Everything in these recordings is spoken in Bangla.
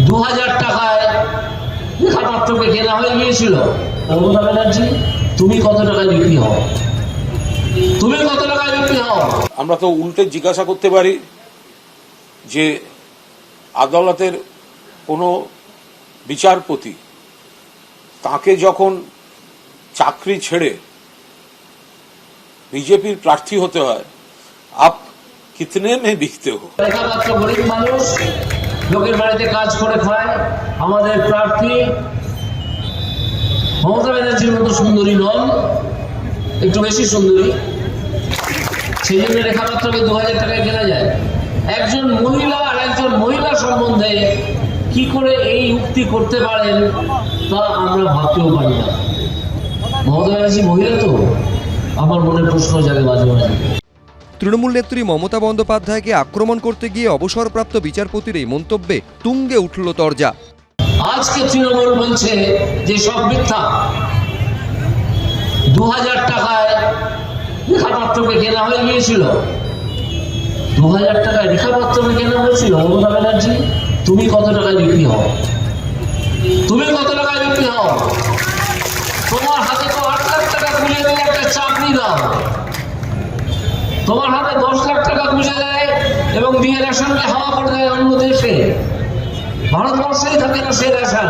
দু হাজার টাকায় লেখাপত্রকে কেনা হয়ে গিয়েছিল। মমতা ব্যানার্জি তুমি কত টাকায় বিক্রি হও? তুমি কত টাকায় বিক্রি হও? আমরা তো উল্টে জিজ্ঞাসা করতে পারি যে আদালতের কোনো বিচারপতি তাকে যখন চাকরি ছেড়ে বিজেপির প্রার্থী হতে হয় আপ কিতনে মে বিকতে হো? মানুষ লোকের বাড়িতে কাজ করে খায়। আমাদের প্রার্থী মমতা ব্যানার্জির মতো সুন্দরী নন, একটু বেশি সুন্দরী। সেই জন্য রেখাপত্রকে দু হাজার টাকায় কেনা যায়। একজন মহিলা আর একজন মহিলা সম্বন্ধে কি করে এই উক্তি করতে পারেন, তা আমরা ভাবতেও পারি না। মমতা ব্যানার্জি মহিলা তো? আমার মনে প্রশ্ন জাগে মাঝে মাঝে। তৃণমূল নেত্রী মমতা বন্দ্যোপাধ্যায়কে আক্রমণ করতে গিয়ে অবসরপ্রাপ্ত বিচারপতির এই মন্তব্যে তুঙ্গে উঠল তরজা। আজকে তৃণমূল বলছে যে সব মিথ্যা। দু হাজার টাকায় কেনা হয়ে গিয়েছিল। দু হাজার টাকায় রেখাপত্রকে কেনা হয়েছিল? মমতা ব্যানার্জি, তুমি কত টাকায় বিক্রি হও? তুমি কত টাকায় বিক্রি হও? তোমার হাতে তো আট লাখ টাকা খুলে একটা চাকরি দাও। তোমার হাতে দশ লাখ টাকা খুঁজে দেয় এবং দিয়ে রেশনকে হাওয়া করে দেয় অন্য দেশে। ভারতবর্ষেই থাকে না সে রেশন।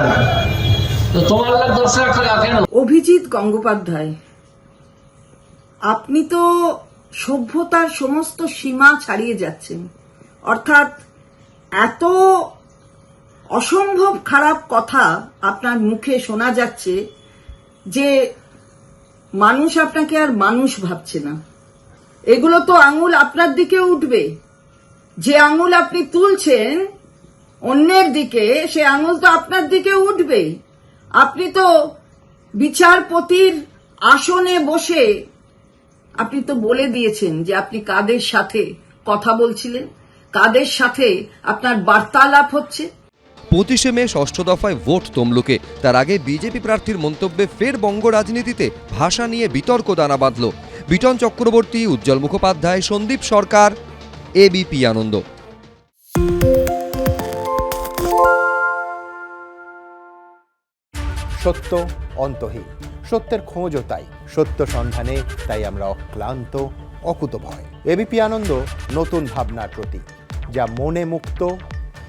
তোমার লাখ দশ লাখ টাকা কেন? অভিজিৎ গঙ্গোপাধ্যায়, আপনি তো সভ্যতার সমস্ত সীমা ছাড়িয়ে যাচ্ছেন। অর্থাৎ এত অসম্ভব খারাপ কথা আপনার মুখে শোনা যাচ্ছে যে মানুষ আপনাকে আর মানুষ ভাবছে না। এগুলো তো আঙুল আপনার দিকে উঠবে। যে আঙুল আপনি তুলছেন অন্যের দিকে, সে আঙুল তো আপনার দিকে উঠবে। আপনি তো বিচারপতির আসনে বসে, আপনি তো বলে দিয়েছেন যে আপনি কাদের সাথে কথা বলছিলেন, কাদের সাথে আপনার বার্তালাপ হচ্ছে। পঁচিশে মে ষষ্ঠ দফায় ভোট তমলুকে। তার আগে বিজেপি প্রার্থীর মন্তব্যে ফের বঙ্গ রাজনীতিতে ভাষা নিয়ে বিতর্ক দানা বাঁধল। Vuitton Chakraborty, Ujjwal Mukhopadhyay, Sandip Sarkar ABP Ananda. সত্য অন্তহীন, সত্যের খোঁজও তাই, সত্য সন্ধানে তাই আমরা অক্লান্ত, অকুতভয়। এবিপি আনন্দ, নতুন ভাবনার প্রতীক, যা মনে মুক্ত